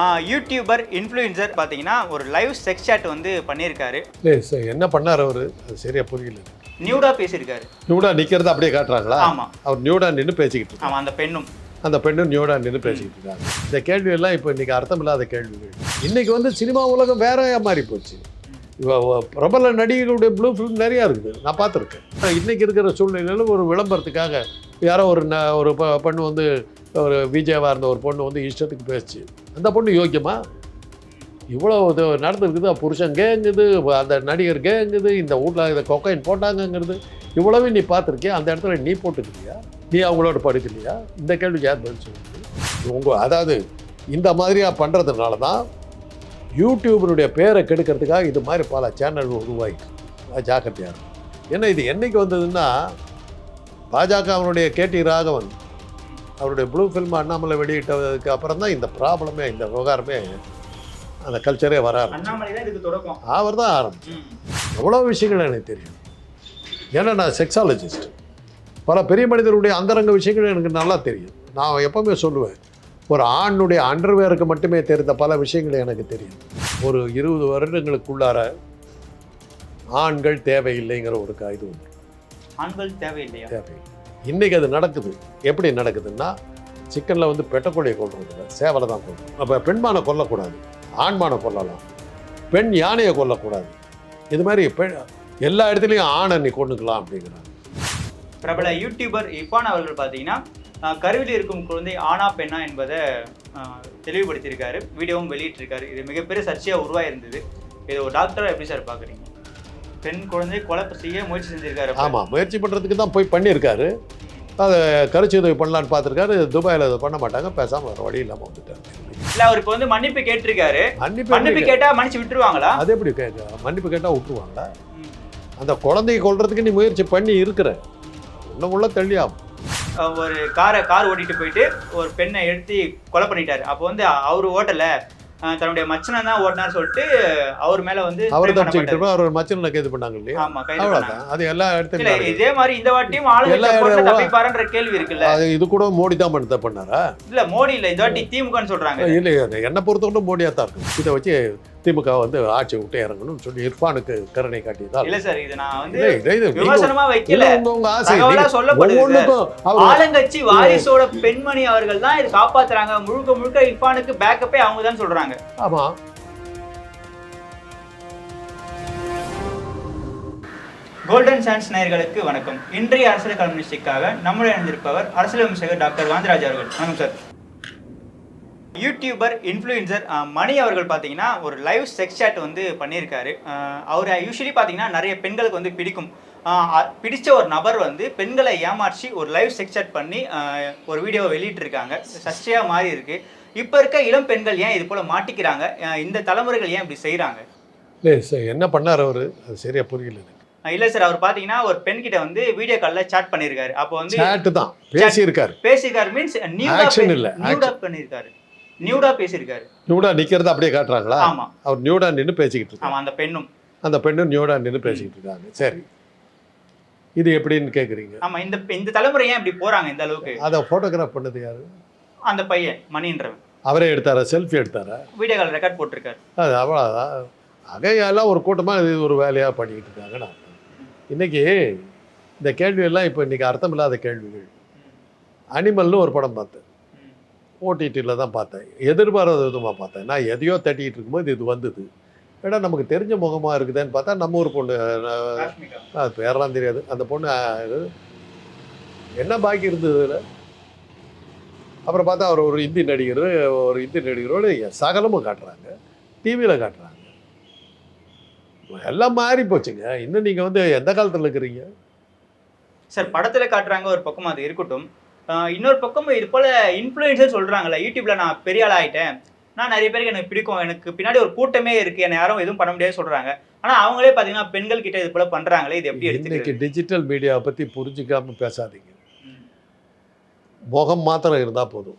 YouTuber influencer பார்த்தீங்கன்னா ஒரு live sex chat வந்து பண்ணியிருக்காரு. என்ன பண்ணார் அவர்? அது சரியா புரியல. நியூடா பேசியிருக்காரு. நியூடா நிற்கிறத அப்படியே காட்டுறாங்களா? ஆமா. அவர் நியூடா நின்று பேசிக்கிட்டு ஆமாம் அந்த பெண்ணும். அந்த பெண்ணும் நியூடா நின்று பேசிக்கிட்டு இருக்காங்க. இந்த கேள்வி எல்லாம் இப்போ இன்னைக்கு அர்த்தம் இல்லாத கேள்விகள். இன்னைக்கு வந்து சினிமா உலகம் வேற மாறி போச்சு. பிரபல நடிகர்களுடைய ப்ளூ ஃபிலிம் நிறையா இருக்குது. நான் பார்த்துருக்கேன். இன்னைக்கு இருக்கிற சூழ்நிலையில் ஒரு விளம்பரத்துக்காக யாரோ ஒரு ந ஒரு பெ- பெண்ணு வந்து ஒரு விஜயவாக இருந்த ஒரு பொண்ணு வந்து இஷ்டத்துக்கு பேசுச்சு. அந்த பொண்ணு யோக்கியமா? இவ்வளோ இது நடந்துருக்குது புருஷன் கேங்குது அந்த நடிகர் கேங்குது இந்த வீட்டில் இதை கொக்கைன் போட்டாங்கங்கிறது. இவ்வளவு நீ பார்த்துருக்கியா? அந்த இடத்துல நீ போட்டுக்கிறியா நீ அவங்களோட படுக்கலையா இந்த கேள்விக்கு யார் பதில் சொல்லுங்க உங்கள் அதாவது இந்த மாதிரியாக பண்ணுறதுனால தான் யூடியூபினுடைய பேரை கெடுக்கிறதுக்காக இது மாதிரி பல சேனல்கள் உருவாயிருக்கு. ஜாக்கிரதையாக இருக்கும் ஏன்னா இது என்றைக்கு வந்ததுன்னா பாஜக அவனுடைய கேடி ராகவன் அவருடைய ப்ளூ ஃபில்ம் அண்ணாமலை வெளியிட்டதுக்கு அப்புறம் தான் இந்த ப்ராப்ளமே இந்த விவகாரமே அந்த கல்ச்சரே வர ஆரம்பிச்சு அவர் தான் ஆரம்பிச்சு. எவ்வளோ விஷயங்கள் எனக்கு தெரியும். ஏன்னா நான் செக்ஸாலஜிஸ்ட் பல பெரிய மனிதருடைய அந்தரங்க விஷயங்கள் எனக்கு நல்லா தெரியும். நான் எப்பவுமே சொல்லுவேன் ஒரு ஆணுடைய அண்டர்வேருக்கு மட்டுமே தெரிந்த பல விஷயங்கள் எனக்கு தெரியும். ஒரு இருபது வருடங்களுக்குள்ளார ஆண்கள் தேவையில்லைங்கிற ஒரு இது உண்டு. ஆண்கள் தேவையில்லையா? தேவையில்லை. இன்றைக்கி அது நடக்குது. எப்படி நடக்குதுன்னா சிக்கனில் வந்து பெட்டக்கோழியை கொள்றதில்ல சேவலை தான் கொள்றோம் அப்போ பெண்மானை கொல்லக்கூடாது ஆண்மானை கொல்லலாம். பெண் யானையை கொல்லக்கூடாது. இது மாதிரி பெண் எல்லா இடத்துலையும் ஆணை நீ கொண்டுக்கலாம் அப்படிங்கிறாங்க. பிரபல யூடியூபர் இர்ஃபான் அவர்கள் பார்த்தீங்கன்னா கருவில் இருக்கும் குழந்தை ஆனா பெண்ணா என்பதை தெளிவுபடுத்தியிருக்காரு. வீடியோவும் வெளியிட்டிருக்காரு. இது மிகப்பெரிய சர்ச்சையாக உருவாயிருந்தது. இதை ஒரு டாக்டராக எப்படி சார் பார்க்குறீங்க பெண் குழந்தை கொலை செய்ய முயற்சி செஞ்சிருக்காரு. ஆமாம் முயற்சி பண்ணுறதுக்கு தான் போய் பண்ணியிருக்காரு. அதை கருச்சி உதவி பண்ணலான்னு பார்த்துருக்காரு. துபாயில் அதை பண்ண மாட்டாங்க. பேசாமல் வேறு வழி இல்லாமல் வந்துட்டாங்க இல்ல அவர் இப்போ வந்து மன்னிப்பு கேட்டிருக்காரு. மன்னிப்பு மன்னிப்பு எப்படி கேட்டா மன்னிச்சு விட்டுருவாங்களா? அது எப்படி கேட்க மன்னிப்பு கேட்டால் விட்டுருவாங்களா? அந்த குழந்தையை கொல்றதுக்கு நீ முயற்சி பண்ணி இருக்கிற. உள்ள உள்ள தள்ளியாகும் ஒரு காரை கார் ஓட்டிட்டு போயிட்டு ஒரு பெண்ணை எடுத்து கொலை பண்ணிட்டாரு. அப்போ வந்து அவர் ஓட்டல. தன்னுடைய மச்சனை தான் ஓட்டினார் சொல்லிட்டு அவர் மேல வந்து அவர் தப்பிச்சுக்கிட்டு. அவர் மச்சனை கைது பண்ணாங்க இல்லையா? ஆமா கைது அது எல்லா இடத்துலையும் இதே மாதிரி இந்த வாட்டியும் ஆளுங்க தப்பிப்பாருன்ற கேள்வி இருக்குல்ல? அது இது கூட மோடி தான் பண்ண பண்ணாரா? இல்ல மோடி இல்ல இந்த வாட்டி திமுகன்னு சொல்றாங்க. இல்லை என்னை பொறுத்தவரை மோடியாக தான் இருக்கும். இதை வச்சு திமுக வந்து ஆட்சி விட்டு இறங்கணும்னு சொல்லி இர்ஃபானுக்கு கருணை காட்டியதால் இல்ல சார் இது நான் வந்து இல்லை இதை இது நீங்க- விமர்சனமா வைக்கல. உங்க ஆசை. ஒவ்வொன்றுக்கும் ஆளுங்கட்சி வாரிசோட பெண்மணி அவர்கள் தான் இது காப்பாத்துறாங்க. முழுக்க முழுக்க இர்ஃபானுக்கு பேக்கப்பே அவங்க தான் சொல்றாங்க. ஆமாம் கோல்டன் சான்ஸ் நேயர்களுக்கு வணக்கம். இன்றைய அரசியல் கம்யூனிஸ்டுக்காக நம்முடைய இணைந்திருப்பவர் அரசியல் விமர்சகர் டாக்டர் காந்திராஜ் அவர்கள். வணக்கம் சார். யூடியூபர் இன்ஃப்ளூயன்சர் மணி அவர்கள் பார்த்தீங்கன்னா ஒரு லைவ் செக்ஸ் chat வந்து பண்ணியிருக்காரு. அவர் யூஸ்வலி பார்த்தீங்கன்னா நிறைய பெண்களுக்கு வந்து பிடிக்கும். பிடிச்ச ஒரு நபர் வந்து பெண்களை ஏமாற்றி ஒரு லைவ் செக்ஸ் chat பண்ணி ஒரு வீடியோவை வெளியிட்டிருக்காங்க. சர்ச்சையாக மாறி இருக்கு. இப்போ இருக்க இளம் பெண்கள் ஏன் இது போல மாட்டிக்கிறாங்க? இந்த தலைமுறைகள் ஏன் இப்படி செய்கிறாங்க இல்லை சார் என்ன பண்ணார் அவர்? அது சரியா புரியல இல்ல சார் அவர் பாத்தீங்கன்னா ஒரு பெண் கிட்ட வந்து வீடியோ கால்ல சாட் பண்ணிருக்காரு அப்போ வந்து சேட்டு தான். பேசியிருக்காரு. பேசியிருக்காரு. மீன்ஸ் நியூடா Action இல்ல, நியூடா பண்ணிருக்காரு நியூடா பேசியிருக்காரு. நியூடா நிற்கிறத அப்படியே காட்டுறாங்களா? ஆமா. அவர் நியூடா நின்று பேசிக்கிட்டு இருக்காங்க அந்த பெண்ணும். அந்த பெண்ணும் நியூடா நின்று பேசிக்கிட்டு இருக்காங்க. சரி. இது எப்படின்னு கேட்குறீங்க ஆமா இந்த இந்த தலைமுறை ஏன் இப்படி போறாங்க இந்த அளவுக்கு? அதை ஃபோட்டோகிராஃப் பண்ணது யாரு? அந்த பையன் மணின்றவன் அவரே எடுத்தாரா? செல்ஃபி எடுத்தாரா? வீடியோ கால் ரெக்கார்ட் போட்டிருக்காரு. அது அவ்வளோதான் அகையெல்லாம் ஒரு கூட்டமாக இது ஒரு வேலையாக பண்ணிக்கிட்டு இருக்காங்க நான் இன்னைக்கு இந்த கேள்வியெல்லாம் இப்போ இன்னைக்கு அர்த்தம் இல்லாத கேள்விகள் அனிமல்னு ஒரு படம் பார்த்தேன். ஓடிடியில் தான் பார்த்தேன். எதிர்பாராத விதமாக பார்த்தேன். நான் எதையோ தட்டிக்கிட்டு இருக்கும்போது இது வந்தது. ஏன்னா நமக்கு தெரிஞ்ச முகமாக இருக்குதுன்னு பார்த்தா நம்ம ஊர் பொண்ணு பேரெல்லாம் தெரியாது. அந்த பொண்ணு என்ன பாக்கி இருந்தது இதில்? அப்புறம் பார்த்தா அவர் ஒரு இந்தி நடிகர் ஒரு இந்தி நடிகரோடு சகலமும் காட்டுறாங்க. டிவியில் காட்டுறாங்க. எல்லாம் மாறி போச்சுங்க. இன்னும் நீங்கள் வந்து எந்த காலத்தில் இருக்கிறீங்க? சார் படத்துல காட்டுறாங்க ஒரு பக்கம் அது இருக்கட்டும். இன்னொரு பக்கம் இது போல இன்ஃப்ளூயன்சர் சொல்றாங்கல்ல யூடியூப்ல நான் பெரிய ஆள் ஆயிட்டேன். நான் நிறைய பேருக்கு எனக்கு பிடிக்கும். எனக்கு பின்னாடி ஒரு கூட்டமே இருக்கு. என்னை யாரும் எதுவும் பண்ண முடியாது சொல்றாங்க. ஆனா அவங்களே பாத்தீங்கன்னா பெண்கள் கிட்ட இது போல பண்றாங்களே இது எப்படி இன்னைக்கு எடுத்துக்கிறது டிஜிட்டல் மீடியாவை பற்றி புரிஞ்சிக்காம பேசாதீங்க. முகம் மாத்திரம் இருந்தால் போதும்.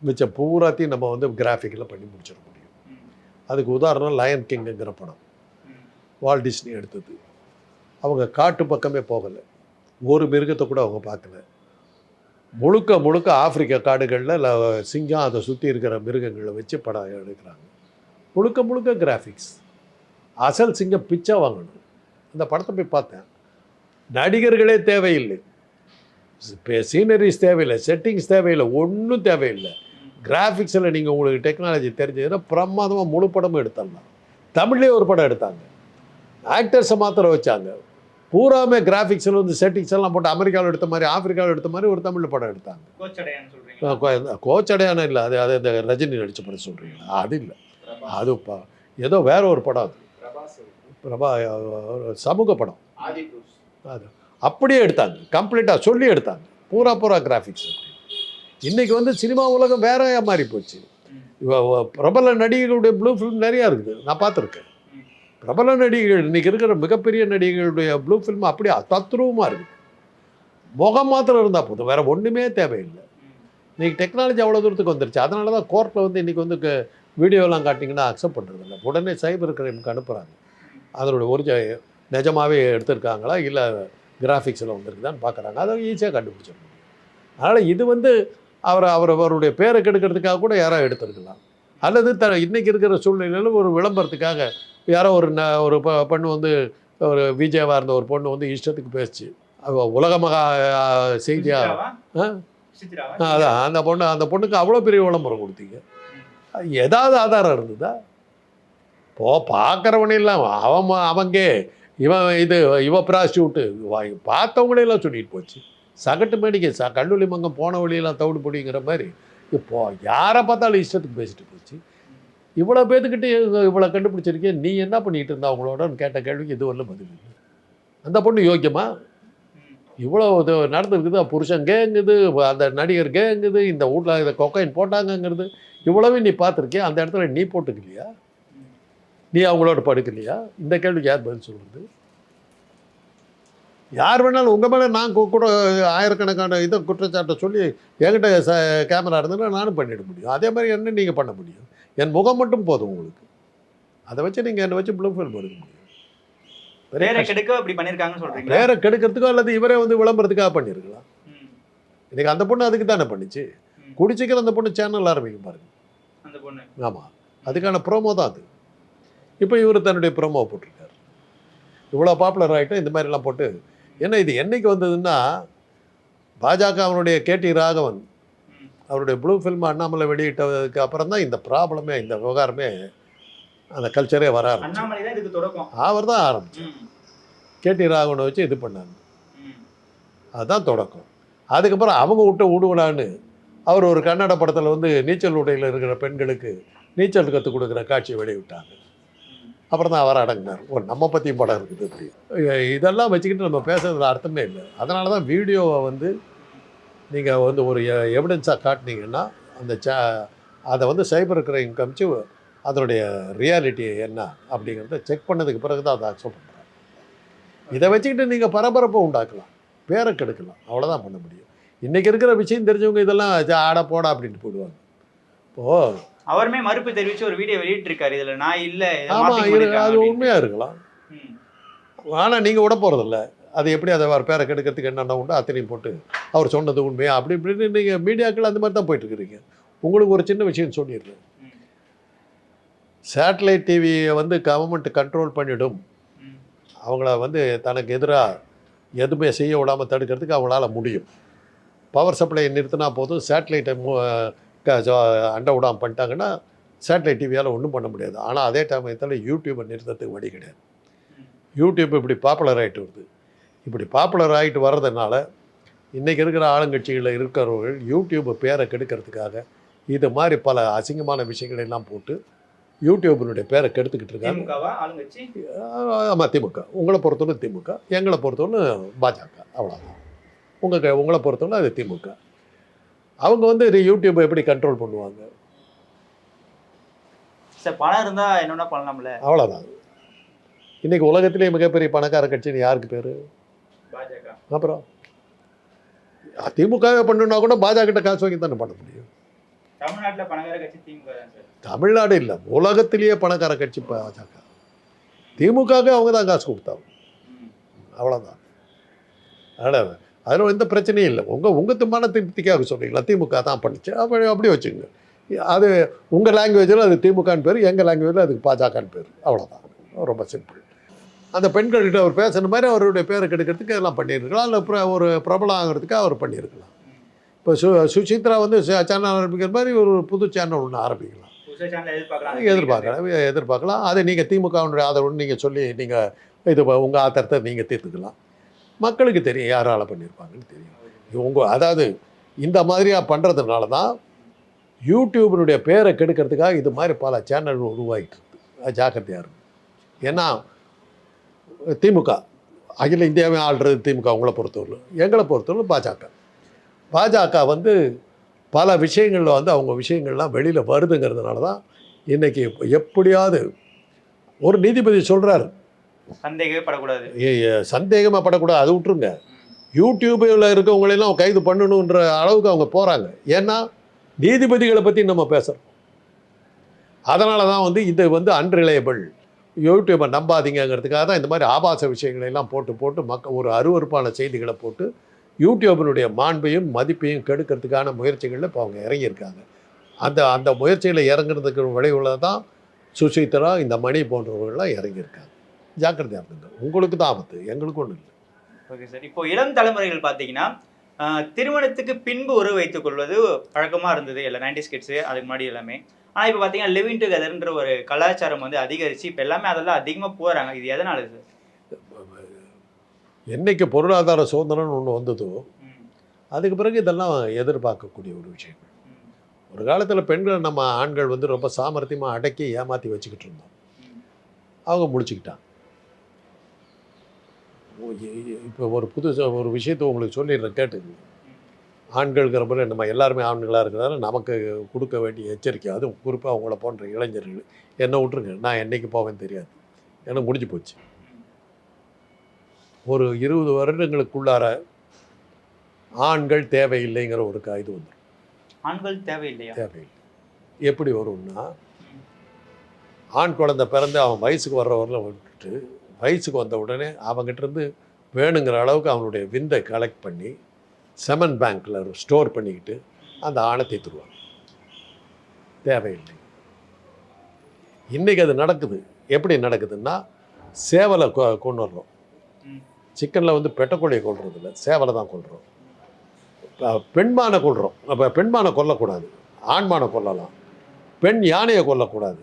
மிச்சம் பூராத்தையும் நம்ம வந்து கிராஃபிக்கில் பண்ணி முடிச்சிட முடியும். அதுக்கு உதாரணம் லயன் கிங்குங்கிற படம். வால் டிஸ்னி எடுத்தது. அவங்க காட்டு பக்கமே போகலை. ஒரு மிருகத்தை கூட அவங்க பார்க்கல. முழுக்க முழுக்க ஆப்பிரிக்க காடுகளில் இல்லை சிங்கம் அதை சுற்றி இருக்கிற மிருகங்களை வச்சு படம் எடுக்கிறாங்க. முழுக்க முழுக்க கிராஃபிக்ஸ் அசல் சிங்கம் பிச்சை வாங்கணும். அந்த படத்தை போய் பார்த்தேன். நடிகர்களே தேவையில்லை. சீனரிஸ் தேவையில்லை. செட்டிங்ஸ் தேவையில்லை. ஒன்றும் தேவையில்லை. கிராஃபிக்ஸில் நீங்கள் உங்களுக்கு டெக்னாலஜி தெரிஞ்சதுன்னா பிரமாதமாக முழு படமும் எடுத்துடலாம். தமிழ்லேயே ஒரு படம் எடுத்தாங்க. ஆக்டர்ஸை மாத்திரம் வச்சாங்க. பூராமே கிராஃபிக்ஸில் வந்து செட்டிங்ஸ் எல்லாம் போட்டு அமெரிக்காவில் எடுத்த மாதிரி ஆப்பிரிக்காவில் எடுத்த மாதிரி ஒரு தமிழ் படம் எடுத்தாங்க. கோச்சடையான இல்லை அது அது இந்த ரஜினி நடித்த படம் சொல்கிறீங்களா அது இல்லை. அது ஏதோ வேற ஒரு படம் அது. பிரபா சமூக படம். அது. அப்படியே எடுத்தாங்க. கம்ப்ளீட்டாக சொல்லி எடுத்தாங்க. பூரா பூரா கிராஃபிக்ஸ் இன்னைக்கு வந்து சினிமா உலகம் வேற மாறி போச்சு பிரபல நடிகர்களுடைய ப்ளூ ஃபிலிம் நிறையா இருக்குது. நான் பார்த்துருக்கேன். பிரபல நடிகைகள் இன்றைக்கி இருக்கிற மிகப்பெரிய நடிகைகளுடைய ப்ளூ ஃபிலிம் அப்படியே தத்ரூபமாக இருக்குது முகம் மாத்திரம் இருந்தால் போதும். வேறு ஒன்றுமே தேவையில்லை. இன்றைக்கி டெக்னாலஜி அவ்வளோ தூரத்துக்கு வந்துருச்சு. அதனால தான் கோர்ட்டில் வந்து இன்றைக்கி வந்து வீடியோலாம் காட்டிங்கன்னா அக்செப்ட் பண்ணுறதில்ல உடனே சைபர் கிரைமுக்கு அனுப்புகிறாங்க அதனுடைய ஒரிஜ நிஜமாகவே எடுத்திருக்காங்களா? இல்லை கிராஃபிக்ஸில் வந்திருக்குதான்னு பார்க்குறாங்க அதை ஈஸியாக கண்டுபிடிச்சிட முடியும் அதனால் இது வந்து அவர் அவர் அவருடைய பேரை கெடுக்கிறதுக்காக கூட யாராவது எடுத்திருக்கலாம். அல்லது த இன்றைக்கி இருக்கிற சூழ்நிலையில் ஒரு விளம்பரத்துக்காக யாரோ ஒரு ந ஒரு பெ- பெண்ணு வந்து ஒரு விஜயவாக இருந்த ஒரு பொண்ணு வந்து இஷ்டத்துக்கு பேசுச்சு. அவ உலகமாக செய்தியாக? அதான். அந்த பொண்ணு அந்த பொண்ணுக்கு அவ்வளோ பெரிய விளம்பரம் கொடுத்தீங்க. ஏதாவது ஆதாரம் இருந்ததா? போ பார்க்குறவனே இல்லாம அவன் அவங்க இவன் இது இவ ப்ராஸ்டியூட்டு பார்த்தவங்களே எல்லாம் சொல்லிட்டு போச்சு. சகட்டு மேடிக்கை ச கல்லூரி மங்கம் போன வழியெல்லாம் தவிடு பொடிங்கிற மாதிரி. இப்போ யாரை பார்த்தாலும் இஷ்டத்துக்கு பேசிட்டு இவ்வளோ பேத்துக்கிட்டே இவ்வளோ கண்டுபிடிச்சிருக்கேன் நீ என்ன பண்ணிகிட்டு இருந்தா அவங்களோடன்னு கேட்ட கேள்விக்கு இது வரல பதில் இல்லை. அந்த பொண்ணு யோக்கியமா? இவ்வளோ இது நடந்திருக்குது புருஷன் கேங்குது அந்த நடிகர் கேங்குது இந்த வீட்டில் இதை கொக்கைன் போட்டாங்கங்கிறது. இவ்வளவு நீ பார்த்துருக்கியா? அந்த இடத்துல நீ போட்டுக்கலையா? நீ அவங்களோட படுக்கலையா? இந்த கேள்விக்கு யார் பதில் சொல்கிறது யார் வேணாலும் உங்கள் மேலே நான் கூட ஆயிரக்கணக்கான இதை குற்றச்சாட்டை சொல்லி என்கிட்ட ச கேமரா இருந்ததுன்னா நானும் பண்ணிட முடியும். அதே மாதிரி என்ன நீங்கள் பண்ண முடியும்? என் முகம் மட்டும் போதும் உங்களுக்கு. அதை வச்சு நீங்கள் என்னை வச்சு ப்ளூ ஃபில்ம் எடுக்க முடியும். பேரை கெடுக்கிறதுக்கோ அல்லது இவரே வந்து விளம்பரத்துக்காக பண்ணியிருக்கலாம். இன்னைக்கு அந்த பொண்ணு அதுக்கு தானே பண்ணிச்சு. குடிச்சிக்கிற அந்த பொண்ணு சேனல் ஆரம்பிக்கும் பாருங்க. ஆமாம் அதுக்கான ப்ரோமோ தான் அது. இப்போ இவர் தன்னுடைய ப்ரோமோ போட்டிருக்காரு. இவ்வளோ பாப்புலர் ஆகிட்டு இந்த மாதிரிலாம் போட்டு என்ன இது என்னைக்கு வந்ததுன்னா பாஜக அவனுடைய கேடி ராகவன். அவருடைய ப்ளூ ஃபில்ம் அண்ணாமலை வெளியிட்டதுக்கு அப்புறம் தான் இந்த ப்ராப்ளமே இந்த விவகாரமே அந்த கல்ச்சரே வர ஆரம்பிச்சு. அவர் தான் ஆரம்பிச்சு. ம். கேடி ராகவனை வச்சு இது பண்ணாங்க. அதுதான் தொடக்கம். அதுக்கப்புறம் அவங்க விட்ட விடுவலான்னு அவர் ஒரு கன்னட படத்தில் வந்து நீச்சல் உடையில் இருக்கிற பெண்களுக்கு நீச்சல் கற்றுக் கொடுக்குற காட்சியை வெளியிட்டாங்க. அப்புறம் தான் அவர் அடங்கினார். ஓ நம்ம பற்றியும் படம் இருக்குது அப்படி இ- இதெல்லாம் வச்சுக்கிட்டு நம்ம பேசுறதுல அர்த்தமே இல்லை. அதனால தான் வீடியோவை வந்து நீங்கள் வந்து ஒரு எவிடன்ஸாக காட்டினீங்கன்னா அந்த சே அதை வந்து சைபர் கிரைம் காமிச்சு அதனுடைய ரியாலிட்டி என்ன அப்படிங்கிறத செக் பண்ணதுக்கு பிறகு தான் அதை அக்செப்ட் பண்ணுறாங்க இதை வச்சுக்கிட்டு நீங்கள் பரபரப்பை உண்டாக்கலாம். பேரை கெடுக்கலாம். அவ்வளோதான் பண்ண முடியும். இன்றைக்கி இருக்கிற விஷயம் தெரிஞ்சவங்க இதெல்லாம் ஆட போடா அப்படின்ட்டு போயிடுவாங்க. இப்போது அவருமே மறுப்பு தெரிவிச்சு ஒரு வீடியோ வெளியிட்டிருக்காரு. இதுல நான் இல்ல ஆமாம் அது. உண்மையாக இருக்கலாம். ஆனால் நீங்கள் விட போகிறதில்ல அது எப்படி அதை அவர் பேரை கெடுக்கிறதுக்கு என்னென்ன உண்டோ அத்தனையும் போட்டு அவர் சொன்னது உண்மையா? அப்படி இப்படின்னு நீங்கள் மீடியாக்கள் அந்த மாதிரி தான் போயிட்டு இருக்கிறீங்க உங்களுக்கு ஒரு சின்ன விஷயம் சொல்லிடுறேன். சேட்டலைட் டிவியை வந்து கவர்மெண்ட் கண்ட்ரோல் பண்ணிவிடும் அவங்கள வந்து தனக்கு எதிராக எதுவுமே செய்ய விடாமல் தடுக்கிறதுக்கு அவங்களால முடியும். பவர் சப்ளை நிறுத்தினா போதும். சேட்டலைட்டை அண்டை விடாமல் பண்ணிட்டாங்கன்னா சேட்டலைட் டிவியால் ஒன்றும் பண்ண முடியாது. ஆனால் அதே சமயத்தில் யூடியூப்பை நிறுத்தத்துக்கு வழி கிடையாது. யூடியூப் இப்படி பாப்புலர் ஆகிட்டு வருது. இப்படி பாப்புலர் ஆகிட்டு வர்றதுனால இன்றைக்கி இருக்கிற ஆளுங்கட்சிகளில் இருக்கிறவர்கள் யூடியூப் பேரை கெடுக்கிறதுக்காக இது மாதிரி பல அசிங்கமான விஷயங்களை எல்லாம் போட்டு யூடியூபினுடைய பேரை கெடுத்துக்கிட்டு இருக்காங்க. ஆமாம் திமுக. உங்களை பொறுத்தவரை திமுக. எங்களை பொறுத்தவரை பாஜக. அவ்வளோதான் உங்கள் உங்களை பொறுத்தவரை அது திமுக. அவங்க வந்து இது யூடியூப்பை எப்படி கண்ட்ரோல் பண்ணுவாங்க? சார் பணம் இருந்தா என்னென்ன பண்ணலாம்ல. அவ்வளோதான் இன்றைக்கி உலகத்திலே மிகப்பெரிய பணக்கார கட்சின்னு யாருக்கு பேர்? அப்புறம்? திமுகவே பண்ணுனா கூட பாஜக கிட்ட காசு வாங்கி தானே பண்ண முடியும். தமிழ்நாடு இல்லை உலகத்திலேயே பணக்கார கட்சி பாஜக. திமுகவே அவங்க தான் காசு கொடுத்தாங்க. அவ்வளோதான் அதனால் அதில் எந்த பிரச்சனையும் இல்லை. உங்கள் உங்கள் திம்மான திருப்திக்காக சொல்கிறீங்களா திமுக தான் பண்ணுச்சு. அப்படி அப்படி வச்சுக்கோங்க. அது உங்கள் லாங்குவேஜில் அது திமுகன்னு பேர் எங்கள் லாங்குவேஜில் அதுக்கு பாஜகன்னு பேர். அவ்வளோதான் ரொம்ப சிம்பிள் அந்த பெண்கள்கிட்ட அவர் பேசுன மாதிரி அவருடைய பேரை கெடுக்கிறதுக்கு எல்லாம் பண்ணியிருக்கலாம். இல்லை பிர- ஒரு பிரபலம் ஆகிறதுக்கு அவர் பண்ணியிருக்கலாம். இப்போ சு சுசித்ரா வந்து சேனல் ஆரம்பிக்கிற மாதிரி ஒரு புது சேனல் ஒன்று ஆரம்பிக்கலாம். எதிர்பார்க்கலாம் எதிர்பார்க்கலாம். அதை நீங்கள் திமுகவுடைய ஆதரவுன்னு நீங்கள் சொல்லி நீங்கள் இது உங்கள் ஆத்திரத்தை நீங்கள் தீர்த்துக்கலாம். மக்களுக்கு தெரியும் யாரால் பண்ணியிருப்பாங்கன்னு தெரியும். உங்கள் அதாவது இந்த மாதிரியாக பண்ணுறதுனால தான் யூடியூபினுடைய பேரை கெடுக்கிறதுக்காக இது மாதிரி பல சேனல்கள் உருவாகிட்டு இருக்கு. அது ஜாக்கிரதையாக இருக்கும் ஏன்னா திமுக. அகில இந்தியாவே ஆள்றது திமுக உங்களை பொறுத்தவரை எங்களை பொறுத்தவரை பாஜக. பாஜக வந்து பல விஷயங்களில் வந்து அவங்க விஷயங்கள்லாம் வெளியில் வருதுங்கிறதுனால தான் இன்றைக்கி எப்படியாவது ஒரு நீதிபதி சொல்கிறார் சந்தேகமே படக்கூடாது சந்தேகமாக படக்கூடாது அது விட்டுருங்க. யூடியூபில் இருக்கவங்களெல்லாம் கைது பண்ணணுன்ற அளவுக்கு அவங்க போகிறாங்க ஏன்னா நீதிபதிகளை பற்றி நம்ம பேசுகிறோம் அதனால தான் வந்து இது வந்து அன்ரிலையபிள் யூடியூப்பை நம்பாதீங்கங்கிறதுக்காக தான் இந்த மாதிரி ஆபாச விஷயங்களை எல்லாம் போட்டு போட்டு மக்கள் ஒரு அருவருப்பான செய்திகளை போட்டு யூடியூபினுடைய மாண்பையும் மதிப்பையும் கெடுக்கிறதுக்கான முயற்சிகளில் இப்போ அவங்க இறங்கியிருக்காங்க. அந்த அந்த முயற்சியில் இறங்குறதுக்கு விளைவுல தான் சுசித்ரா இந்த மணி போன்றவர்கள்லாம் இறங்கியிருக்காங்க. ஜாக்கிரதையாக இருந்துங்க. உங்களுக்கு தான் ஆபத்து எங்களுக்கு ஒன்றும் இல்லை. Okay sir. இப்போ இளம் தலைமுறைகள் பார்த்தீங்கன்னா திருமணத்துக்கு பின்பு உறவு வைத்துக் கொள்வது பழக்கமாக இருந்தது இல்லை நைன்டிஸ் கிட்ஸு அதுக்கு முன்னாடி எல்லாமே. ஆனால் இப்போ பார்த்தீங்கன்னா லிவிங் டுகெதர்ன்ற ஒரு கலாச்சாரம் வந்து அதிகரிச்சு இப்போ எல்லாமே அதெல்லாம் அதிகமாக போகிறாங்க இது எதனால சார்? என்னைக்கு பொருளாதார சுதந்திரம்னு ஒன்று வந்ததோ அதுக்கு பிறகு இதெல்லாம் எதிர்பார்க்கக்கூடிய ஒரு விஷயம் ஒரு காலத்தில் பெண்களை நம்ம ஆண்கள் வந்து ரொம்ப சாமர்த்தியமாக அடக்கி ஏமாற்றி வச்சுக்கிட்டு இருந்தோம். அவங்க முடிச்சுக்கிட்டாங்க இப்போ ஒரு புது ஒரு விஷயத்தை உங்களுக்கு சொல்லிடுறேன் கேட்டுங்க ஆண்கள்ங்கிற முறை நம்ம எல்லாருமே ஆண்களாக இருக்கிறதால நமக்கு கொடுக்க வேண்டிய எச்சரிக்கை அதுவும் குறிப்பாக அவங்கள போன்ற இளைஞர்கள் என்ன விட்டுருங்க நான் என்னைக்கு போவேன்னு தெரியாது. எனக்கு முடிஞ்சு போச்சு. ஒரு இருபது வருடங்களுக்குள்ளார ஆண்கள் தேவையில்லைங்கிற ஒரு க- இது வந்துடும் ஆண்கள் தேவையில்லையா? தேவையில்லை. எப்படி வரும்னா ஆண் குழந்தை பிறந்து அவன் வயசுக்கு வர்றவரில் விட்டுட்டு வயசுக்கு வந்த உடனே அவங்ககிட்ட இருந்து வேணுங்கிற அளவுக்கு அவனுடைய விந்தை கலெக்ட் பண்ணி செமன் பேங்க்கில் ஸ்டோர் பண்ணிக்கிட்டு அந்த ஆணை தீர்த்துருவாங்க தேவையில்லை. இன்றைக்கி அது நடக்குது. எப்படி நடக்குதுன்னா சேவலை கொ- கொண்டு வர்றோம். சிக்கனில் வந்து பெட்டக்கோழியை கொள்றது இல்லை சேவலை தான் கொள்கிறோம் பெண்மானை கொள்கிறோம் அப்போ பெண்மானை கொல்லக்கூடாது. ஆண்மானை கொல்லலாம். பெண் யானையை கொல்லக்கூடாது.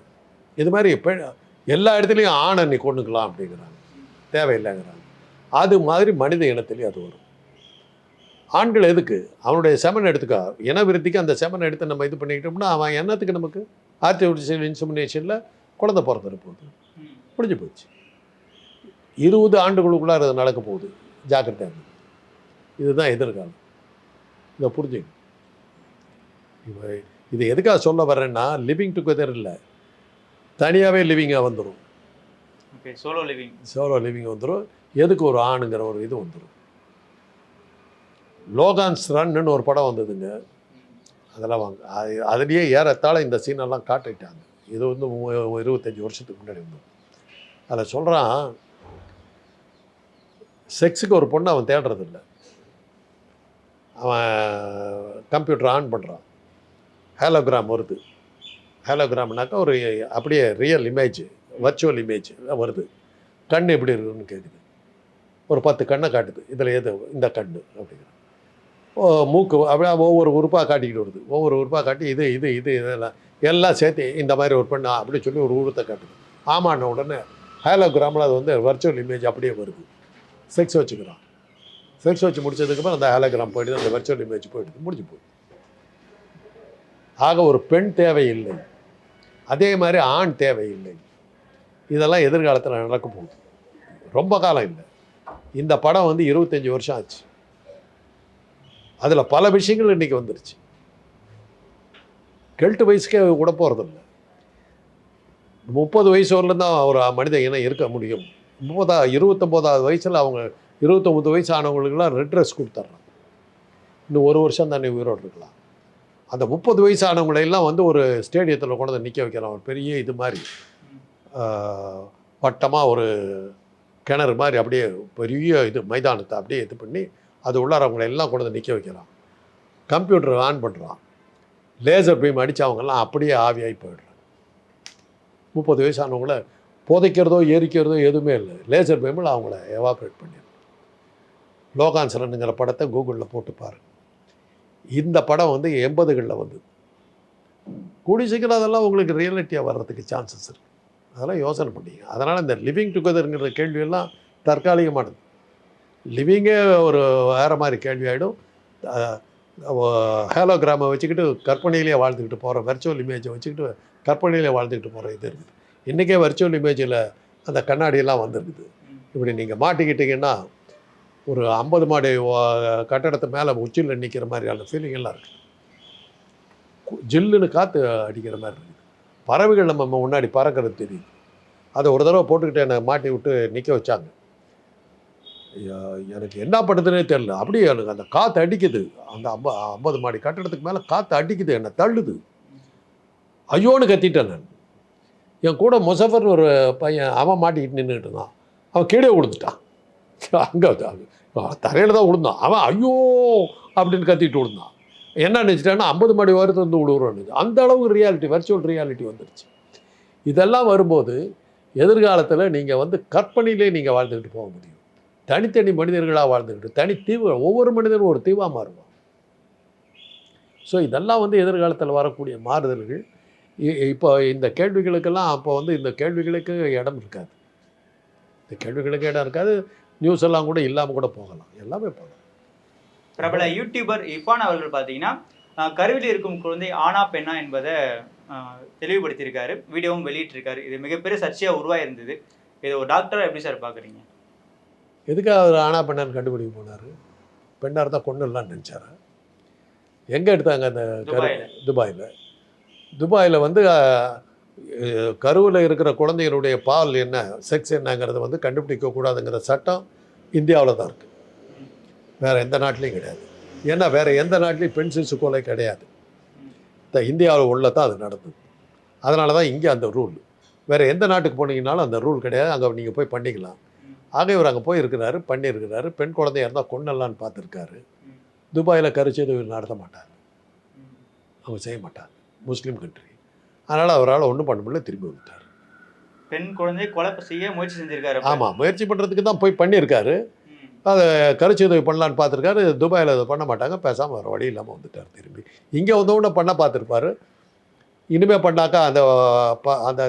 இது மாதிரி பெண் எல்லா இடத்துலையும் ஆணை நீ கொண்டுக்கலாம் அப்படிங்கிறாங்க. தேவையில்லைங்கிறாங்க. அது மாதிரி மனித இனத்திலையும் அது வரும். ஆண்கள் எதுக்கு? அவனுடைய செமன் எடுத்துக்கா? இன விருத்திக்கு அந்த செமன் எடுத்து நம்ம இது பண்ணிக்கிட்டோம்னா அவன் என்னத்துக்கு நமக்கு? ஆர்டிஃபிஷியல் இன்சமினேஷனில் குழந்தை பிறந்துட போகுது. முடிஞ்சு போச்சு. இருபது ஆண்டுகளுக்குள்ளே அது நடக்க போகுது. ஜாக்கிரதையாக இதுதான் எதிர்காலம். இதை புரிஞ்சுங்க இது எதுக்காக சொல்ல வர்றேன்னா லிவிங் டுகெதர் இல்லை. தனியாகவே லிவிங்காக வந்துடும் okay solo living solo living வந்துடும் எதுக்கு ஒரு ஆணுங்கிற ஒரு இது வந்துடும் லோகான்ஸ் ரன்னு ஒரு படம் வந்ததுங்க. அதெல்லாம் வாங்க அது அதுலேயே ஏறத்தாழ இந்த சீனெல்லாம் காட்டிட்டாங்க. இது வந்து இருபத்தஞ்சி வருஷத்துக்கு முன்னாடி வந்து. அதில் சொல்கிறான் செக்ஸுக்கு ஒரு பொண்ணை அவன் தேடுறதில்ல. அவன் கம்ப்யூட்டர் ஆன் பண்ணுறான் ஹேலோகிராம் வருது. ஹேலோகிராம்னாக்கா ஒரு அப்படியே ரியல் இமேஜ் வர்ச்சுவல் இமேஜ் வருது. கண் எப்படி இருக்குன்னு கேட்குது ஒரு பத்து கண்ணை காட்டுது. இதில் எது? இந்த கண் அப்படிங்கிற மூக்கு அப்படியே ஒவ்வொரு உறுப்பாக காட்டிக்கிட்டு வருது. ஒவ்வொரு உறுப்பாக காட்டி இது இது இது இதெல்லாம். எல்லாம் சேர்த்து இந்த மாதிரி ஒரு பெண்ணா அப்படின்னு சொல்லி ஒரு உருவத்தை காட்டுது. ஆமான உடனே ஹேலோகிராமில் அது வந்து வர்ச்சுவல் இமேஜ் அப்படியே வருது. செக்ஸ் வச்சுக்கிறான் செக்ஸ் வச்சு முடிச்சதுக்கப்புறம் அந்த ஹேலோகிராம் போயிடுது அந்த வர்ச்சுவல் இமேஜ் போயிடுது. முடிஞ்சு போகுது. ஆக ஒரு பெண் தேவையில்லை. அதே மாதிரி ஆண் தேவையில்லை. இதெல்லாம் எதிர்காலத்தில் நடக்க போகுது. ரொம்ப காலம் இல்லை. இந்த படம் வந்து இருபத்தஞ்சி வருஷம் ஆச்சு. அதில் பல விஷயங்கள் இன்றைக்கி வந்துருச்சு. கெல்ட்டு வயசுக்கே கூட போகிறதில்ல முப்பது வயசு வரலும் தான் ஒரு மனித இனம் இருக்க முடியும்? முப்பதா இருபத்தொம்போதாவது வயசில் அவங்க இருபத்தொம்பது வயசு ஆனவங்களுக்குலாம் ரெட் ட்ரெஸ் கொடுத்துட்றாங்க இன்னும் ஒரு வருஷம் தானே உயிரோடு இருக்கலாம். அந்த முப்பது வயசு ஆனவங்களையெல்லாம் வந்து ஒரு ஸ்டேடியத்தில் கொண்டு வந்து நிற்க வைக்கிறான். ஒரு பெரிய இது மாதிரி. வட்டமாக ஒரு கிணறு மாதிரி அப்படியே பெரிய இது மைதானத்தை அப்படியே இது பண்ணி அது உள்ளார அவங்களை எல்லாம் கொண்டு வந்து நிற்க வைக்கிறான். கம்ப்யூட்டர் ஆன் பண்ணுறான் லேசர் பீம் அடித்து அவங்கெல்லாம் அப்படியே ஆவியாகி போயிடுறாங்க. முப்பது வயசானவங்கள புதைக்கிறதோ எரிக்கிறதோ எதுவுமே இல்லை. லேசர் பீமில் அவங்கள எவாப்ரேட் பண்ணிடுறோம் லோகான்சரனுங்கிற படத்தை கூகுளில் போட்டு பாருங்க. இந்த படம் வந்து எண்பதுகளில் வந்தது. கூடி சீக்கிரம் அதெல்லாம் உங்களுக்கு ரியாலிட்டியாக வர்றதுக்கு சான்சஸ் இருக்குது அதெல்லாம் யோசனை பண்ணிங்க அதனால் இந்த லிவிங் டுகெதருங்கிற கேள்வியெல்லாம் தற்காலிகமானது. லிவிங்கே ஒரு வேறு மாதிரி கேள்வி ஆகிடும் ஹேலோகிராமை வச்சுக்கிட்டு கற்பனையிலே வாழ்ந்துக்கிட்டு போகிறோம் வெர்ச்சுவல் இமேஜை வச்சுக்கிட்டு கற்பனையிலே வாழ்ந்துக்கிட்டு போகிற இது இருக்குது இன்றைக்கே வெர்ச்சுவல் இமேஜில் அந்த கண்ணாடியெல்லாம் வந்துருக்குது. இப்படி நீங்கள் மாட்டிக்கிட்டீங்கன்னா ஒரு ஐம்பது மாடி கட்டடத்து மேலே உச்சியில் நிற்கிற மாதிரியான ஃபீலிங்கெல்லாம் இருக்குது ஜில்லுன்னு காற்று அடிக்கிற மாதிரி இருக்குது பறவைகள் நம்ம முன்னாடி பறக்கிறது தெரியுது. அதை ஒரு தடவை போட்டுக்கிட்டு என்னை மாட்டி விட்டு நிற்க வச்சாங்க. எனக்கு என்ன பண்ணுறதுனே தெரில அப்படியே எனக்கு அந்த காற்று அடிக்குது. அந்த ஐம்ப ஐம்பது மாடி கட்டடத்துக்கு மேலே காற்று அடிக்குது என்னை தள்ளுது. ஐயோன்னு கத்திட்டேன் நான். என் கூட முசஃபர் ஒரு பையன் அவன் மாட்டிக்கிட்டு நின்றுட்டு இருந்தான். அவன் கீழே விழுந்துட்டான். அங்கே தரையில் தான் விழுந்தான். அவன் ஐயோ அப்படின்னு கத்திட்டு விழுந்தான். என்ன நினச்சிட்டான்னா ஐம்பது மாடி உயரத்துல வந்து விழுவுறோன்னு அந்த அளவுக்கு ரியாலிட்டி வர்ச்சுவல் ரியாலிட்டி வந்துடுச்சு இதெல்லாம் வரும்போது எதிர்காலத்தில் நீங்கள் வந்து கற்பனையிலே நீங்கள் வாழ்ந்துக்கிட்டு போக முடியும். தனித்தனி மனிதர்களாக வாழ்ந்துக்கிட்டு தனி தீவு ஒவ்வொரு மனிதனும் ஒரு தீவாக மாறுவான். ஸோ இதெல்லாம் வந்து எதிர்காலத்தில் வரக்கூடிய மாறுதல்கள். இ- இப்போ இந்த கேள்விகளுக்கெல்லாம் அப்போ வந்து இந்த கேள்விகளுக்கு இடம் இருக்காது. இந்த கேள்விகளுக்கு இடம் இருக்காது. நியூஸ் எல்லாம் கூட இல்லாமல் கூட போகலாம். எல்லாமே போகலாம். பிரபல யூடியூபர் இஃபான் அவர்கள் பார்த்தீங்கன்னா கருவில் இருக்கும் குழந்தை ஆனா பெண்ணா என்பதை தெளிவுபடுத்தியிருக்காரு. வீடியோவும் வெளியிட்டிருக்காரு. இது மிகப்பெரிய சர்ச்சையாக உருவாயிருந்தது. இதை ஒரு டாக்டராக எப்படி சார் பார்க்குறீங்க? எதுக்காக அவர் ஆனா பெண்ணான்னு கண்டுபிடிக்க போனார்? பெண்ணாக இருந்தால் கொண்டுலாம் நினச்சாரா? எங்கே எடுத்தாங்க அந்த துபாயில. துபாயில். துபாயில் வந்து கருவில் இருக்கிற குழந்தைகளுடைய பால் என்ன செக்ஸ் என்னங்கிறத வந்து கண்டுபிடிக்க கூடாதுங்கிற சட்டம் இந்தியாவில் தான் இருக்குது வேறு எந்த நாட்டிலையும் கிடையாது. ஏன்னா வேறு எந்த நாட்டிலையும் பெண் சிசு கொலை கிடையாது. இந்த இந்தியாவில் உள்ள தான் அது நடந்தது. அதனால தான் இங்கே அந்த ரூல். வேறு எந்த நாட்டுக்கு போனீங்கனாலும் அந்த ரூல் கிடையாது. அங்கே நீங்கள் போய் பண்ணிக்கலாம். ஆக இவர் அங்கே போய் இருக்கிறாரு பண்ணியிருக்கிறாரு. பெண் குழந்தையா இருந்தால் கொன்னலான்னு பார்த்துருக்காரு. துபாயில் கரிச்சது நடத்த மாட்டாங்க அவங்க செய்ய மாட்டாங்க. முஸ்லீம் கண்ட்ரி அதனால் அவரால் ஒன்றும் பண்ண முடியல திரும்பி வந்துட்டார். பெண் குழந்தை கொலை செய்ய முயற்சி செஞ்சிருக்காரு. ஆமாம் முயற்சி பண்ணுறதுக்கு தான் போய் பண்ணியிருக்காரு. அதை கரிச்சி உதவி பண்ணலான்னு பார்த்துருக்காரு. துபாயில் அதை பண்ண மாட்டாங்க. பேசாமல் வர வழி இல்லாமல் வந்துட்டார் திரும்பி. இங்கே வந்தவுடனே பண்ண பார்த்துருப்பாரு. இனிமேல் பண்ணாக்கா அந்த அந்த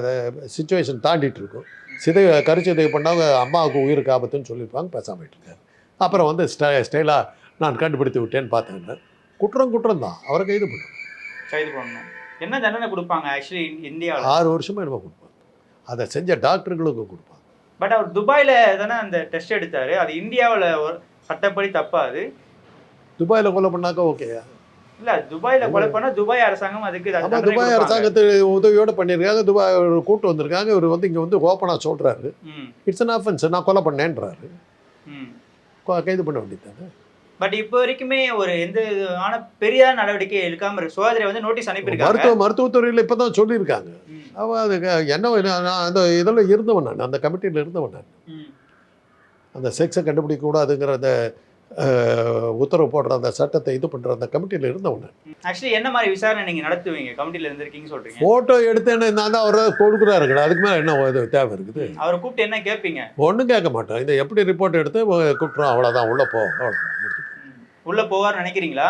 சுச்சுவேஷன் தாண்டிட்டு இருக்கும். சிதை கரிச்சி உதவி பண்ணவங்க அம்மாவுக்கு உயிருக்கு ஆபத்துன்னு சொல்லியிருப்பாங்க பேசாமல் இருக்காரு. அப்புறம் வந்து ஸ்டை ஸ்டைலாக நான் கண்டுபிடித்து விட்டேன்னு பார்த்தேன் குற்றம் குற்றம் தான் அவரை கைது பண்ணு கைது பண்ணணும். என்ன தண்டனை கொடுப்பாங்க? ஆக்சுவலி இந்தியாவில். ஆறு வருஷமாக என்னமோ கொடுப்பாங்க. அதை செஞ்ச டாக்டர்களுக்கு கொடுப்பாங்க. பட் அவர் துபாயில தானே அந்த டெஸ்ட் எடுத்தாரு. அது இந்தியாவில் சட்டப்படி தப்பா அது துபாயில் கொலை பண்ணாக்கா ஓகே இல்ல துபாயில கொலை பண்ணா துபாய் அரசாங்கம் அதுக்கு துபாய். அரசாங்கத்து உதவியோடு பண்ணியிருக்காங்க. துபாய் ஒரு கூட்டு வந்திருக்காங்க. இவர் வந்து இங்கே வந்து ஓப்பனாக சொல்கிறாரு ம். இட்ஸ் அன் ஆஃபென்ஸ் நான் கொலை பண்ணேன்றாரு. கைது பண்ண வேண்டியதானே பட் இப்போ வரைக்குமே ஒரு எந்த விதமான பெரிய நடவடிக்கை எடுக்காம இருக்கு சுகாதார வந்து நோட்டீஸ் அனுப்பியிருக்காங்க. மருத்துவ மருத்துவத்துறையில் இப்போ தான் சொல்லியிருக்காங்க. ம், அவன் அது என்ன நான் அந்த இதில் இருந்தவன் நான். அந்த கமிட்டியில் இருந்தவன் நான். அந்த செக்ஸை கண்டுபிடிக்க கூடாதுங்கிற அந்த உத்தரவு போடுற அந்த சட்டத்தை இது பண்ணுற அந்த கமிட்டியில் ம். ஆக்சுவலி என்ன மாதிரி விசாரணை நீங்க நடத்துவீங்க? கமிட்டில இருந்திருக்கீங்க சொல்றீங்க. ஃபோட்டோ எடுத்தேன்னு நான் தான் அவரை கொடுக்குறாருங்களா அதுக்கு மேலே என்ன இது தேவை இருக்குது? அவரை கூப்பிட்டு என்ன கேட்பீங்க ஒன்றும் கேட்க மாட்டோம். இதை எப்படி ரிப்போர்ட் எடுத்து குற்றம் அவ்வளோதான் உள்ளே போ. அவ்வளோதான். உள்ள போவார் நினைக்கிறீங்களா?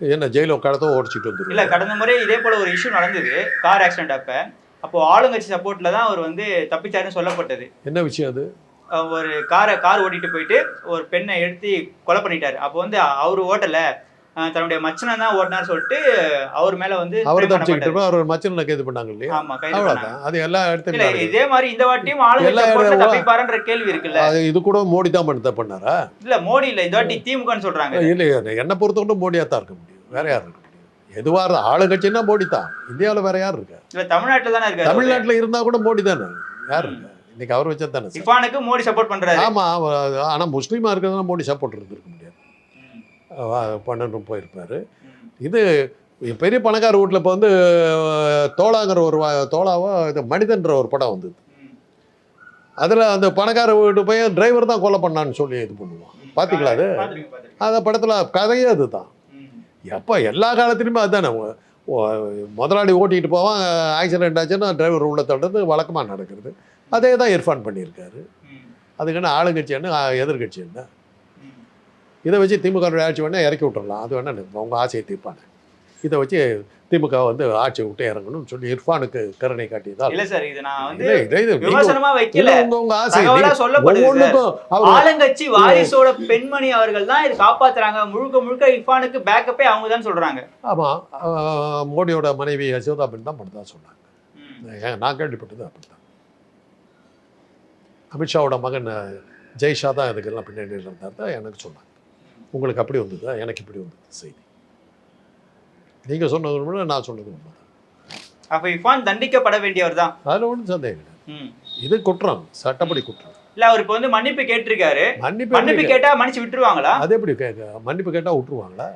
என்ன ஜெயிலில் கடத்தோ ஓடிச்சிட்டு இல்ல வந்துருக்கு கடந்த முறை இதே போல ஒரு இஷ்யூ நடந்தது. கார் ஆக்சிடென்ட் அப்ப. அப்போ ஆளுங்கட்சி சப்போர்ட்ல தான் அவர் வந்து தப்பிச்சாருன்னு சொல்லப்பட்டது. என்ன விஷயம் அது? ஒரு காரை கார் ஓட்டிட்டு போயிட்டு ஒரு பெண்ணை எடுத்து கொலை பண்ணிட்டாரு. அப்போ வந்து அவர் ஓட்டல. தன்னுடைய மச்சனை தான் ஓட்டினார் சொல்லிட்டு அவர் மேல வந்து அவர் தப்பிச்சுக்கிட்டு. அவர் மச்சனில் கைது பண்ணாங்க இல்லையா? ஆமா கைது பண்ணாங்க. அது எல்லா இல்ல இடத்துலையும் இதே மாதிரி இந்த வாட்டியும் இடமும் தப்பிப்பாருன்ற கேள்வி இருக்குல்ல. அது இது கூட மோடி தான் பண்ண பண்ணாரா? இல்ல மோடி இல்ல இந்த வாட்டி திமுகன்னு சொல்றாங்க. இல்லையா என்னை பொறுத்தவரை மோடியாக தான் இருக்க முடியும். வேற யார் இருக்க முடியும் எதுவாக இருந்தால் ஆளுங்கட்சின்னா மோடி தான். இந்தியாவில் வேற யார் இருக்கா? இல்ல தமிழ்நாட்டுல தானே இருக்காரு தமிழ்நாட்டில் இருந்தால் கூட மோடி தானே. யார் இருக்கா இன்னைக்கு அவர் வச்சா தானே சார். இஃபானுக்கு மோடி சப்போர்ட் பண்றாரு ஆமாம் ஆனால் முஸ்லீமாக இருக்கிறதுனா மோடி சப்போர்ட் இருந்திருக்க முடியாது பண்ணணும் போயிருப்பாரு. இது பெரிய பணக்கார வீட்டில் இப்போ வந்து தோளாங்கிற ஒரு வா- தோளாவோ இது மனிதன்ற ஒரு படம் வந்தது. அதில் அந்த பணக்கார வீட்டு பையன் டிரைவர் தான் கொலை பண்ணான்னு சொல்லி இது பண்ணுவான் ம். பாத்தீங்களா அது. அந்த படத்தில் கதையே அதுதான் ம். எப்போ எல்லா காலத்துலையுமே அதுதானே முதலாளி ஓட்டிகிட்டு போவான் ஆக்சிடென்ட் ஆச்சுன்னா டிரைவர் உள்ள தள்ளுறது வழக்கமாக நடக்கிறது அதே தான் இர்ஃபான் பண்ணியிருக்காரு. ம். அதுக்கு என்ன ஆளுங்கட்சி என்ன எதிர்க்கட்சி என்ன. இதை வச்சு திமுக ஆட்சி வேணால் இறக்கி விட்டுறலாம். அது வேணா அவங்க ஆசையை தீர்ப்பாங்க இதை வச்சு திமுக வந்து ஆட்சி விட்டு இறங்கணும்னு சொல்லி இர்ஃபானுக்கு கருணை காட்டியதால் இல்ல சார் இது நான் வந்து இதை விமர்சனமா வைக்கல. உங்க உங்க ஆசை. ஒவ்வொன்றுக்கும் ஆளுங்கட்சி வாரிசோட பெண்மணி அவர்கள் தான் இது காப்பாத்துறாங்க. முழுக்க முழுக்க இர்ஃபானுக்கு பேக்கப்பே அவங்க தான் சொல்றாங்க. ஆமாம் மோடியோட மனைவி யசோதாபன் தான் பண்ணதா சொன்னாங்க. நான் கேள்விப்பட்டது அப்படித்தான். அமித்ஷாவோட மகன் ஜெய்ஷா தான் இதுக்கெல்லாம் பின்னாடி இருந்தார் தான் எனக்கு சொன்னாங்க. உங்களுக்கு அப்படி வந்ததா? எனக்கு இப்படி வந்தது செய்தி. நீங்கள் சொன்னது உண்மை நான் சொன்னது உண்மை அப்ப இர்ஃபான் தண்டிக்கப்பட வேண்டியவர் தான். அதில் ஒன்றும் சந்தேகம் இல்லை. இது குற்றம் சட்டப்படி குற்றம். இல்ல அவர் இப்ப வந்து மன்னிப்பு கேட்டிருக்காரு. மன்னிப்பு மன்னிப்பு கேட்டா மன்னிச்சு விட்டுருவாங்களா? அது எப்படி கேட்க மன்னிப்பு கேட்டால் விட்டுருவாங்களா.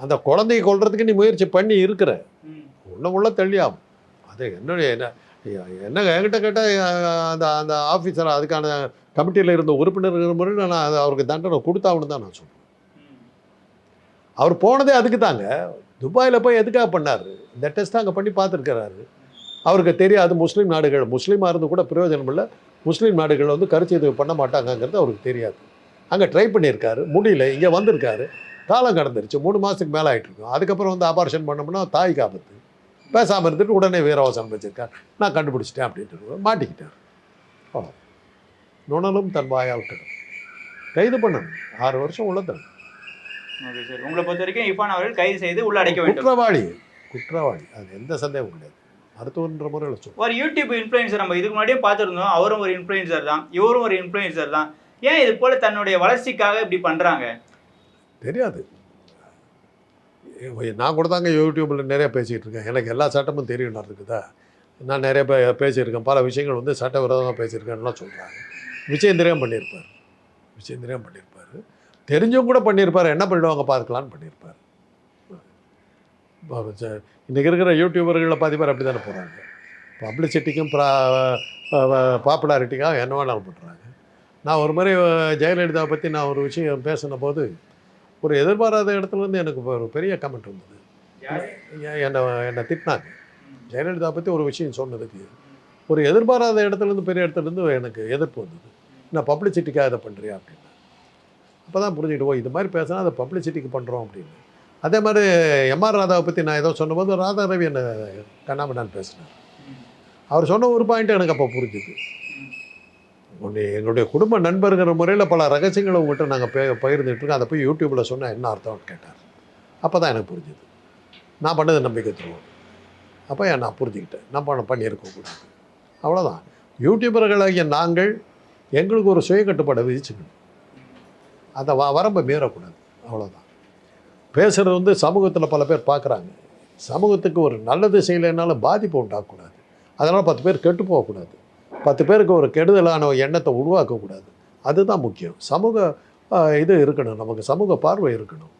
அந்த குழந்தையை கொல்றதுக்கு நீ முயற்சி பண்ணி இருக்கிற. ம். உள்ள உள்ள தள்ளியாகும் அது என்னுடைய என்ன என்ன என்கிட்ட கேட்டால் அந்த அந்த ஆஃபீஸர் அதுக்கான கமிட்டியில் இருந்த உறுப்பினர்கள் முறை நான் அவருக்கு தண்டனை கொடுத்தாவுன்னு தான் நான் சொல்றேன். அவர் போனதே அதுக்கு தாங்க. துபாயில் போய் எதுக்காக பண்ணார்? இந்த டெஸ்ட் அங்கே பண்ணி பார்த்துருக்கிறாரு. அவருக்கு தெரியாது முஸ்லீம் நாடுகள். முஸ்லீமாக இருந்து கூட பிரயோஜனம் இல்லை. முஸ்லீம் நாடுகள் வந்து கருத்து பண்ண மாட்டாங்கங்கிறது அவருக்கு தெரியாது. அங்கே ட்ரை பண்ணியிருக்காரு. முடியல இங்கே வந்திருக்காரு. காலம் கடந்துருச்சு. மூணு மாதத்துக்கு மேலே ஆகிட்டு இருக்கும் அதுக்கப்புறம் வந்து ஆபார்ஷன் பண்ணோம்னா தாய்க்கு ஆபத்து பேசாமல் இருந்துட்டு உடனே வீரவாசனம் வச்சிருக்கார். நான் கண்டுபிடிச்சிட்டேன் அப்படின்ட்டு மாட்டிக்கிட்டார். அவ்வளோ நுணலும் தன் வாயால் விட்டுடும் கைது பண்ணணும். ஆறு வருஷம் உள்ள தரணும் ஓகே சார். உங்களை பொறுத்த வரைக்கும் இர்ஃபான் அவர்கள் கைது செய்து உள்ள அடைக்க வேண்டும். குற்றவாளி. குற்றவாளி. அது எந்த சந்தேகமும் கிடையாது. மருத்துவன்ற முறையில் சொல்லுவோம் ஒரு யூடியூப் இன்ஃப்ளூயன்சர் நம்ம இதுக்கு முன்னாடியே பார்த்துருந்தோம். அவரும் ஒரு இன்ஃப்ளூயன்சர் தான். இவரும் ஒரு இன்ஃப்ளூயன்சர் தான். ஏன் இது போல தன்னுடைய வளர்ச்சிக்காக இப்படி பண்றாங்க? தெரியாது. நான் கூட தாங்க யூடியூப்பில் நிறைய பேசிகிட்டு இருக்கேன். எனக்கு எல்லா சட்டமும் தெரியும் இருக்குதா? நான் நிறைய பே பேசியிருக்கேன். பல விஷயங்கள் வந்து சட்டவிரோதமாக பேசியிருக்கேன்லாம் சொல்கிறாங்க விஜயந்திரியம் பண்ணியிருப்பார். விஜயந்திரியம் பண்ணியிருப்பார். தெரிஞ்சும் கூட பண்ணியிருப்பார். என்ன பண்ணிடுவாங்க பார்க்கலான்னு பண்ணியிருப்பார். இன்றைக்கி இருக்கிற யூடியூபர்களில் பாதி பேர் அப்படி தானே போகிறாங்க பப்ளிசிட்டிக்கும் பாப்புலாரிட்டிக்காக என்ன வேணாலும் பண்ணுறாங்க நான் ஒரு முறை ஜெயலலிதாவை பற்றி நான் ஒரு விஷயம் பேசின போது ஒரு எதிர்பாராத இடத்துல இருந்து எனக்கு ஒரு பெரிய கமெண்ட் இருந்தது என்னை என்னை திட்டினாங்க. ஜெயலலிதா பற்றி ஒரு விஷயம் சொன்னதுக்கு ஒரு எதிர்பாராத இடத்துல இருந்து பெரிய இடத்துலேருந்து எனக்கு எதிர்ப்பு வந்தது. நான் பப்ளிசிட்டிக்காக இதை பண்ணுறியா அப்படின்னு. அப்போ தான் புரிஞ்சுக்கிட்டு ஓ இது மாதிரி பேசினா அதை பப்ளிசிட்டிக்கு பண்ணுறோம் அப்படின்னு. அதே மாதிரி எம்ஆர் ராதாவை பற்றி நான் ஏதோ சொன்னபோது ராதா ரவி என்னை கண்ணாமண்ணான்னு பேசினார். அவர் சொன்ன ஒரு பாயிண்ட் எனக்கு அப்போ புரிஞ்சுது. உன்னை எங்களுடைய குடும்ப நண்பருங்கிற முறையில் பல ரகசியங்களை உங்கள்கிட்ட நாங்கள் பே பகிர்ந்துட்டு இருக்கோம். அதை போய் யூடியூப்பில் சொன்னால் என்ன அர்த்தம்னு கேட்டார். அப்போ தான் எனக்கு புரிஞ்சுது. நான் பண்ணது நம்பிக்கை துரோகம் அப்போ நான் புரிஞ்சுக்கிட்டேன்? நான் பண்ண பண்ணியிருக்க கூடாது அவ்வளோதான் யூடியூபர்களாகிய நாங்கள் எங்களுக்கு ஒரு சுய கட்டுப்பாடை விதிச்சுக்கணும். அதை வ வரம்பை மீறக்கூடாது. அவ்வளோதான் பேசுகிறது வந்து சமூகத்தில் பல பேர் பார்க்குறாங்க சமூகத்துக்கு ஒரு நல்லது செய்யலைன்னாலும் பாதிப்பு உண்டாக்கக்கூடாது. அதனால் பத்து பேர் கெட்டு போகக்கூடாது. பத்து பேருக்கு ஒரு கெடுதலான ஒரு எண்ணத்தை உருவாக்கக்கூடாது. அதுதான் முக்கியம். சமூக இது இருக்கணும். நமக்கு சமூக பார்வை இருக்கணும்.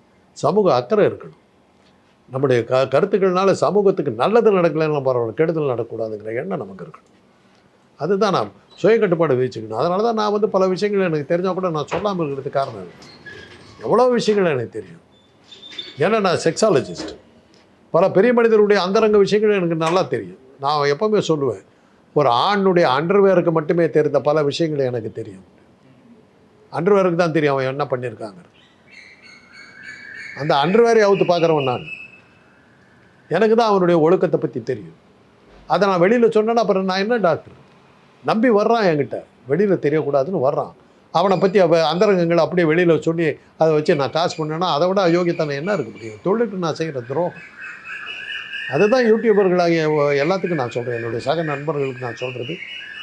சமூக அக்கறை இருக்கணும். நம்முடைய க கருத்துக்கள்னால சமூகத்துக்கு நல்லது நடக்கலைன்னு பரவாயில்ல கெடுதல் நடக்கக்கூடாதுங்கிற எண்ணம் நமக்கு இருக்கணும். அதுதான் நான் சுய கட்டுப்பாடு விதிச்சுக்கணும். அதனால தான் நான் வந்து பல விஷயங்கள் எனக்கு தெரிஞ்சால் கூட நான் சொல்லாமல் இருக்கிறதுக்கு காரணம் எவ்வளோ விஷயங்கள் எனக்கு தெரியும். ஏன்னா நான் செக்ஸாலஜிஸ்ட் பல பெரிய மனிதருடைய அந்தரங்க விஷயங்கள் எனக்கு நல்லா தெரியும். நான் எப்போவுமே சொல்லுவேன் ஒரு ஆணுடைய அண்டர்வேருக்கு மட்டுமே தெரிந்த பல விஷயங்கள் எனக்கு தெரியும். அண்டர்வேருக்கு தான் தெரியும் அவன் என்ன பண்ணியிருக்காங்க அந்த அண்டர்வேரை அவுத்து பார்க்குறவன் நான். எனக்கு தான் அவனுடைய ஒழுக்கத்தை பற்றி தெரியும். அதை நான் வெளியில் சொன்னேன்னா அப்புறம் நான் என்ன டாக்டர் நம்பி வர்றான் என்கிட்ட. வெளியில் தெரியக்கூடாதுன்னு வர்றான். அவனை பற்றி அவ அந்தரங்கங்களை அப்படியே வெளியில் சொல்லி அதை வச்சு நான் காசு பண்ணேன்னா அதை விட அயோக்கியத்தனம் என்ன இருக்க முடியும்? தொழிலுக்கு நான் செய்கிற துரோகம். அதுதான் யூடியூபர்களாகிய எல்லாத்துக்கும் நான் சொல்கிறேன் என்னுடைய சக நண்பர்களுக்கு நான் சொல்கிறது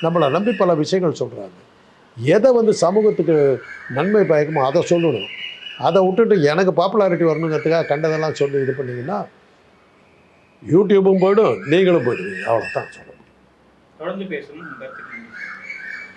நம்மளை நம்பி பல விஷயங்கள் சொல்கிறாங்க எதை வந்து சமூகத்துக்கு நன்மை பயக்குமோ அதை சொல்லணும். அதை விட்டுட்டு எனக்கு பாப்புலாரிட்டி வரணுங்கிறதுக்காக கண்டதெல்லாம் சொல்லி இது பண்ணிங்கன்னா யூடியூபும் போயிடும் நீங்களும் போயிடுவீங்க. அவ்வளோதான் சொல்லணும் தொடர்ந்து பேசணும்.